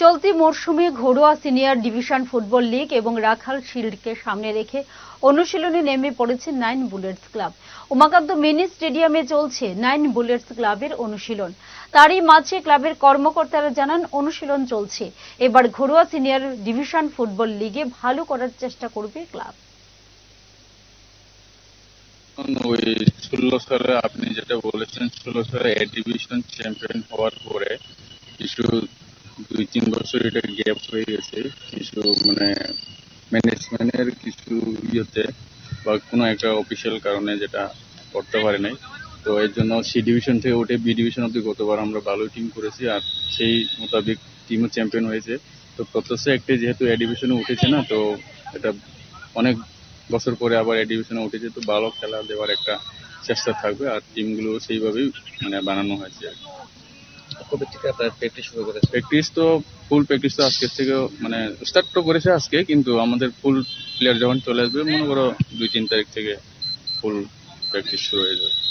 চলতি মরশুমে ঘরোয়া সিনিয়র ডিভিশন ফুটবল লীগ এবং রাখাল শিল্ডকে সামনে রেখে অনুশীলনে নেমে পড়েছে nine bullets club. Umakanta mini স্টেডিয়ামে চলছে নাইন বুলেটস ক্লাবের অনুশীলন। তারই মাঝে ক্লাবের কর্মকর্তারা জানান, অনুশীলন চলছে। এবার ঘরোয়া সিনিয়র ডিভিশন ফুটবল লিগে ভালো করার চেষ্টা করবে ক্লাব। ওই ষোলো সালে আপনি যেটা বলেছেন, ষোলো সালে এ ডিভিশন চ্যাম্পিয়ন হওয়ার পরে কিছু বছর এটা গ্যাপ হয়ে গেছে, কিছু মানে ম্যানেজমেন্টের কিছু ইয়েতে বা কোনো একটা অফিসিয়াল কারণে যেটা করতে পারে নাই তো এর জন্য সি ডিভিশন থেকে উঠে বি ডিভিশন অব্দি গতবার আমরা ভালো টিম করেছি আর সেই মোতাবেক টিমও চ্যাম্পিয়ন হয়েছে তো প্রত্যাশা একটি যেহেতু এ ডিভিশনে উঠেছে না, তো এটা অনেক বছর পরে আবার এ ডিভিশনে উঠেছে, তো ভালো খেলা দেওয়ার একটা চেষ্টা থাকবে আর টিমগুলো সেইভাবেই মানে বানানো হয়েছে। কবে থেকে আপনার প্র্যাকটিস শুরু করেছে প্র্যাকটিস তো ফুল প্র্যাকটিস তো আজকের থেকে মানে স্টার্ট তো করেছে আজকে, কিন্তু আমাদের ফুল প্লেয়ার যখন চলে আসবে, মনে করো দুই তিন তারিখ থেকে ফুল প্র্যাকটিস শুরু হয়ে যাবে।